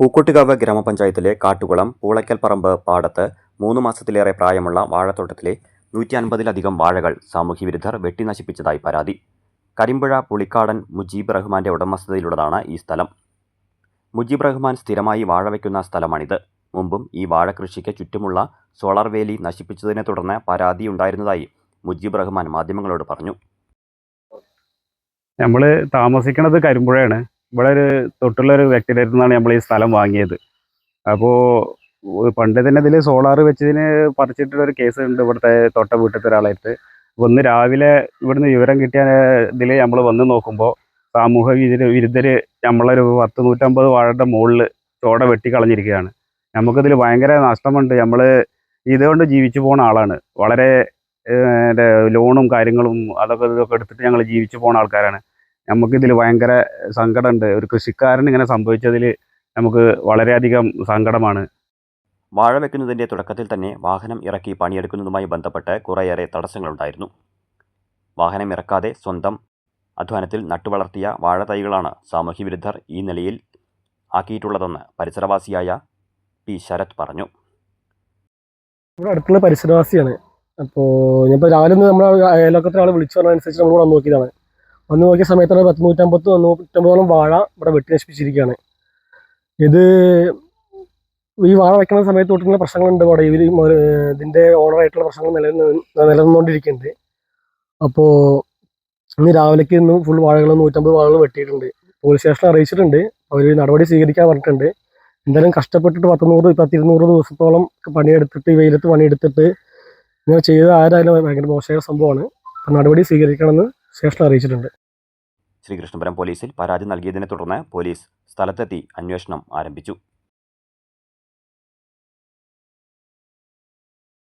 പൂക്കോട്ടുകാവ് ഗ്രാമപഞ്ചായത്തിലെ കാട്ടുകുളം പൂളയ്ക്കൽ പറമ്പ് പാടത്ത് മൂന്ന് മാസത്തിലേറെ പ്രായമുള്ള വാഴത്തോട്ടത്തിലെ നൂറ്റി അൻപതിലധികം വാഴകൾ സാമൂഹ്യവിരുദ്ധർ വെട്ടിനശിപ്പിച്ചതായി പരാതി. കരിമ്പുഴ പുളിക്കാടൻ മുജീബ് റഹ്മാന്റെ ഉടമസ്ഥതയിലുള്ളതാണ് ഈ സ്ഥലം. മുജീബ് റഹ്മാൻ സ്ഥിരമായി വാഴ വയ്ക്കുന്ന സ്ഥലമാണിത്. മുമ്പും ഈ വാഴ കൃഷിക്ക് ചുറ്റുമുള്ള സോളാർ വേലി നശിപ്പിച്ചതിനെ തുടർന്ന് പരാതി ഉണ്ടായിരുന്നതായി മുജീബ് റഹ്മാൻ മാധ്യമങ്ങളോട് പറഞ്ഞു. നമ്മൾ താമസിക്കുന്നത് കരിമ്പുഴയാണ്. ഇവിടെ ഒരു തൊട്ടുള്ള ഒരു വ്യക്തിയുടെ അടുത്ത് നിന്നാണ് നമ്മൾ ഈ സ്ഥലം വാങ്ങിയത്. അപ്പോൾ പണ്ട് തന്നെ ഇതിൽ സോളാർ വെച്ചതിന് പറിച്ചിട്ടുള്ള ഒരു കേസ് ഉണ്ട് ഇവിടുത്തെ തൊട്ട വീട്ടിലത്തെ ഒരാളായിട്ട്. അപ്പോൾ ഒന്ന് രാവിലെ ഇവിടുന്ന് വിവരം കിട്ടിയ ഇതിൽ നമ്മൾ വന്ന് നോക്കുമ്പോൾ സാമൂഹ്യ വിരുദ്ധ വിരുദ്ധർ നമ്മളൊരു പത്ത് നൂറ്റമ്പത് വാഴയുടെ മുകളിൽ ചോട വെട്ടി കളഞ്ഞിരിക്കുകയാണ്. നമുക്കിതിൽ ഭയങ്കര നഷ്ടമുണ്ട്. നമ്മൾ ഇതുകൊണ്ട് ജീവിച്ചു പോകുന്ന ആളാണ്. വളരെ ലോണും കാര്യങ്ങളും അതൊക്കെ ഇതൊക്കെ എടുത്തിട്ട് ഞങ്ങൾ ജീവിച്ചു പോകുന്ന ആൾക്കാരാണ്. നമുക്കിതിൽ ഭയങ്കര സങ്കടമുണ്ട്. ഒരു കൃഷിക്കാരൻ ഇങ്ങനെ സംഭവിച്ചതിൽ നമുക്ക് വളരെയധികം സങ്കടമാണ്. വാഴ വെക്കുന്നതിന്റെ തുടക്കത്തിൽ തന്നെ വാഹനം ഇറക്കി പണിയെടുക്കുന്നതുമായി ബന്ധപ്പെട്ട് കുറേയേറെ തടസ്സങ്ങളുണ്ടായിരുന്നു. വാഹനം ഇറക്കാതെ സ്വന്തം അധ്വാനത്തിൽ നട്ടുവളർത്തിയ വാഴ തൈകളാണ് സാമൂഹ്യവിരുദ്ധർ ഈ നിലയിൽ ആക്കിയിട്ടുള്ളതെന്ന് പരിസരവാസിയായ പി. ശരത് പറഞ്ഞു. ഇവിടെ അടുത്തുള്ള പരിസരവാസിയാണ്. അപ്പോൾ ഞാനിപ്പോൾ രാവിലെ ഒന്ന് നമ്മൾ അയൽവക്കത്തെ ആൾ വിളിച്ചു പറഞ്ഞതനുസരിച്ച് നമ്മൾ വന്ന് നോക്കിയതാണ്. വന്ന് നോക്കിയ സമയത്താണ് പത്ത് നൂറ്റമ്പത്ത് നൂറ്റമ്പതോളം വാഴ ഇവിടെ വെട്ടി നശിപ്പിച്ചിരിക്കുകയാണ് ഇത് ഈ വാഴ വെക്കുന്ന സമയത്ത് തൊട്ടുള്ള പ്രശ്നങ്ങളുണ്ട് ഇവിടെ. ഇവർ ഇതിന്റെ ഓണറായിട്ടുള്ള പ്രശ്നങ്ങൾ നിലനിന്ന് നിലനിന്നുകൊണ്ടിരിക്കുന്നുണ്ട്. അപ്പോൾ ഇന്ന് രാവിലേക്ക് ഇന്ന് ഫുൾ വാഴകൾ നൂറ്റമ്പത് വാഴകൾ വെട്ടിയിട്ടുണ്ട്. പോലീസ് സ്റ്റേഷനിൽ അറിയിച്ചിട്ടുണ്ട്. അവർ നടപടി സ്വീകരിക്കാൻ പറഞ്ഞിട്ടുണ്ട്. എന്തായാലും കഷ്ടപ്പെട്ടിട്ട് പത്ത് നൂറ് പത്തിരുന്നൂറ് ദിവസത്തോളം പണിയെടുത്തിട്ട് ഈ വെയിലത്ത് പണിയെടുത്തിട്ട് ഇങ്ങനെ ചെയ്ത ആരായാലും ഭയങ്കര മോശമായ സംഭവമാണ്. അപ്പം നടപടി സ്വീകരിക്കണമെന്ന് സ്റ്റേഷൻ അറിയിച്ചിട്ടുണ്ട്. ശ്രീകൃഷ്ണപുരം പോലീസിൽ പരാതി നൽകിയതിനെ തുടർന്ന് പോലീസ് സ്ഥലത്തെത്തി അന്വേഷണം ആരംഭിച്ചു.